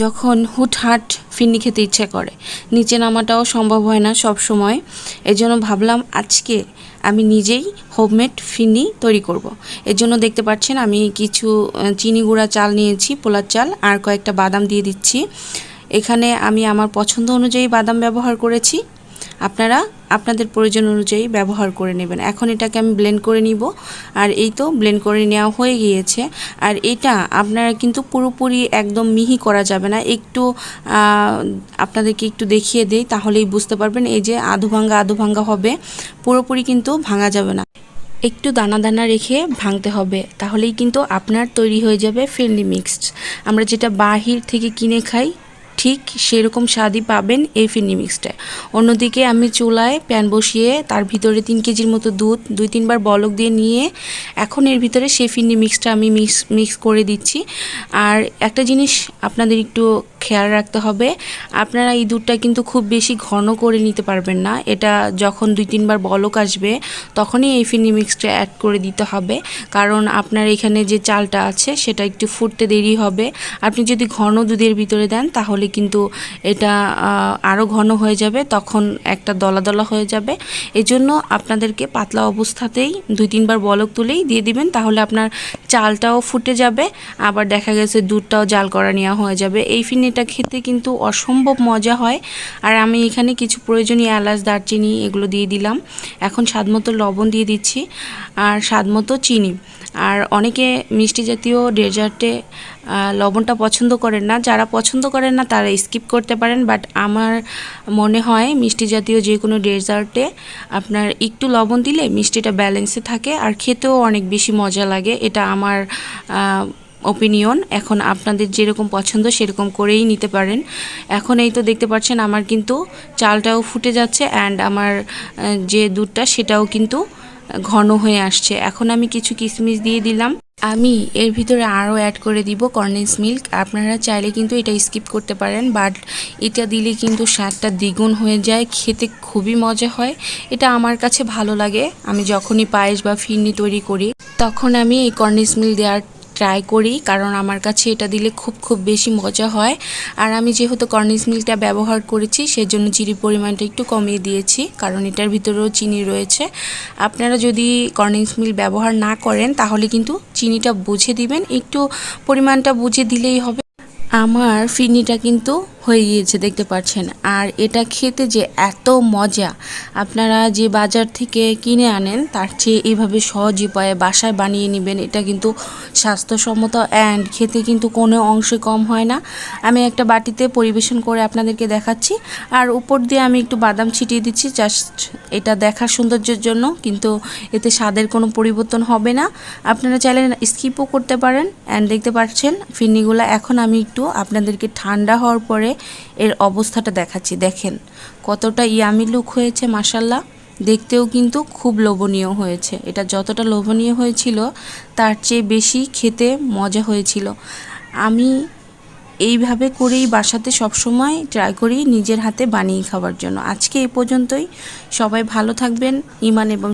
যখন হুটহাট ফিরনি খেতে ইচ্ছে করে। নিচে নামাটাও সম্ভব হয় না সব সময় এই জন্য ভাবলাম আজকে আমি নিজেই হোমমেড ফিরনি তৈরি করব। এর জন্য দেখতে পাচ্ছেন আমি কিছু চিনি গুঁড়া চাল নিয়েছি, পোলার চাল, আর কয়েকটা বাদাম দিয়ে দিচ্ছি। এখানে আমি আমার পছন্দ অনুযায়ী বাদাম ব্যবহার করেছি। আপনারা আপনাদের প্রয়োজন অনুযায়ী ব্যবহার করে নেবেন। এখন এটাকে আমি ব্লেন্ড করে নিব। আর এই তো ব্লেন্ড করে নেওয়া হয়ে গিয়েছে। আর এটা আপনারা কিন্তু পুরোপুরি একদম মিহি করা যাবে না। একটু আপনাদেরকে একটু দেখিয়ে দেই, তাহলেই বুঝতে পারবেন। এই যে আধু ভাঙ্গা আধু ভাঙ্গা হবে। পুরোপুরি কিন্তু ভাঙা যাবে না। একটু দানা দানা রেখে ভাঙতে হবে। তাহলেই কিন্তু আপনার তৈরি হয়ে যাবে ফিরনি মিক্সড। আমরা যেটা বাহির থেকে কিনে খাই ঠিক সেরকম স্বাদই পাবেন এই ফিরনি মিক্সটায়। অন্যদিকে আমি চুলায় প্যান বসিয়ে তার ভিতরে তিন কেজির মতো দুধ, দুই তিনবার বলক দিয়ে নিয়ে এখন এর ভিতরে সেই ফিরনি মিক্সটা আমি মিক্স মিক্স করে দিচ্ছি। আর একটা জিনিস আপনাদের একটু খেয়াল রাখতে হবে, আপনারা এই দুধটা কিন্তু খুব বেশি ঘন করে নিতে পারবেন না। এটা যখন দুই তিনবার বলক আসবে, তখনই এই ফিন্ডি মিক্সটা অ্যাড করে দিতে হবে। কারণ আপনার এখানে যে চালটা আছে, সেটা একটু ফুটতে দেরি হবে। আপনি যদি ঘন দুধের ভিতরে দেন, তাহলে কিন্তু এটা আরও ঘন হয়ে যাবে, তখন একটা দলা দলা হয়ে যাবে। এজন্য আপনাদেরকে পাতলা অবস্থাতেই দুই তিনবার বলক তুলেই দিয়ে দিবেন, তাহলে আপনার চালটাও ফুটে যাবে, আবার দেখা গেছে দুধটাও জাল করা নেওয়া হয়ে যাবে। এই ফিরনিটা খেতে কিন্তু অসম্ভব মজা হয়। আর আমি এখানে কিছু প্রয়োজনীয় এলাচ, দারচিনি এগুলো দিয়ে দিলাম। এখন স্বাদমতো লবণ দিয়ে দিচ্ছি, আর স্বাদমতো চিনি। আর অনেকে মিষ্টি জাতীয় ডেজার্টে লবণটা পছন্দ করেন না। যারা পছন্দ করেন না, তারা স্কিপ করতে পারেন। বাট আমার মনে হয় মিষ্টি জাতীয় যে কোনো ডেজার্টে আপনার একটু লবণ দিলে মিষ্টিটা ব্যালেন্সে থাকে। আর খেতেও অনেক বেশি মজা লাগে। এটা আমার ওপিনিয়ন এখন আপনাদের যেরকম পছন্দ, সেরকম করেই নিতে পারেন। এখন এই তো দেখতে পাচ্ছেন, আমার কিন্তু চালটাও ফুটে যাচ্ছে। অ্যান্ড আমার যে দুধটা, সেটাও কিন্তু ঘন হয়ে আসছে। এখন আমি কিছু কিশমিশ দিয়ে দিলাম। আমি এর ভিতরে আরও অ্যাড করে দিব কর্নেন্স মিল্ক আপনারা চাইলে কিন্তু এটা স্কিপ করতে পারেন বাট এটা দিলে কিন্তু স্বাদটা দ্বিগুণ হয়ে যায়, খেতে খুবই মজা হয়। এটা আমার কাছে ভালো লাগে। আমি যখনই পায়েস বা ফিরনি তৈরি করি, তখন আমি এই কর্নেন্স মিল্ক দেওয়ার ট্রাই করি, কারণ আমার কাছে এটা দিলে খুব খুব বেশি মজা হয়। আর আমি যেহেতু কর্নিস মিল্কটা ব্যবহার করেছি, সেজন্য চিনির পরিমাণটা একটু কমিয়ে দিয়েছি, কারণ এটার ভিতরেও চিনি রয়েছে। আপনারা যদি কর্নিস মিল্ক ব্যবহার না করেন, তাহলে কিন্তু চিনিটা বুঝে দিবেন, একটু পরিমাণটা বুঝে দিলেই হবে। আমার ফিনিটা কিন্তু হয়ে গিয়েছে, দেখতে পাচ্ছেন আর এটা খেতে যে এত মজা, আপনারা যে বাজার থেকে কিনে আনেন, তার চেয়ে এইভাবে সহজ উপায়ে বাসায় বানিয়ে নেবেন, এটা কিন্তু স্বাস্থ্যসম্মত অ্যান্ড খেতে কিন্তু কোনো অংশে কম হয় না। আমি একটা বাটিতে পরিবেশন করে আপনাদেরকে দেখাচ্ছি। আর উপর দিয়ে আমি একটু বাদাম ছিটিয়ে দিচ্ছি জাস্ট এটা দেখার সৌন্দর্যের জন্য, কিন্তু এতে স্বাদের কোনো পরিবর্তন হবে না। আপনারা চাইলে স্কিপও করতে পারেন অ্যান্ড দেখতে পাচ্ছেন, ফিরনিগুলো এখন আমি একটু আপনাদেরকে ঠান্ডা হওয়ার পরে এর অবস্থাটা দেখাচ্ছি। দেখেন, কতটা ইয়ামি লুক হয়েছে মাসাল্লাহ দেখতেও কিন্তু খুব লোভনীয় হয়েছে। এটা যতটা লোভনীয় হয়েছিল, তার চেয়ে বেশি খেতে মজা হয়েছিল। আমি এইভাবে করেই বাসাতে সবসময় ট্রাই করি নিজের হাতে বানিয়ে খাওয়ার জন্য। আজকে এই পর্যন্তই। সবাই ভালো থাকবেন ইমান এবং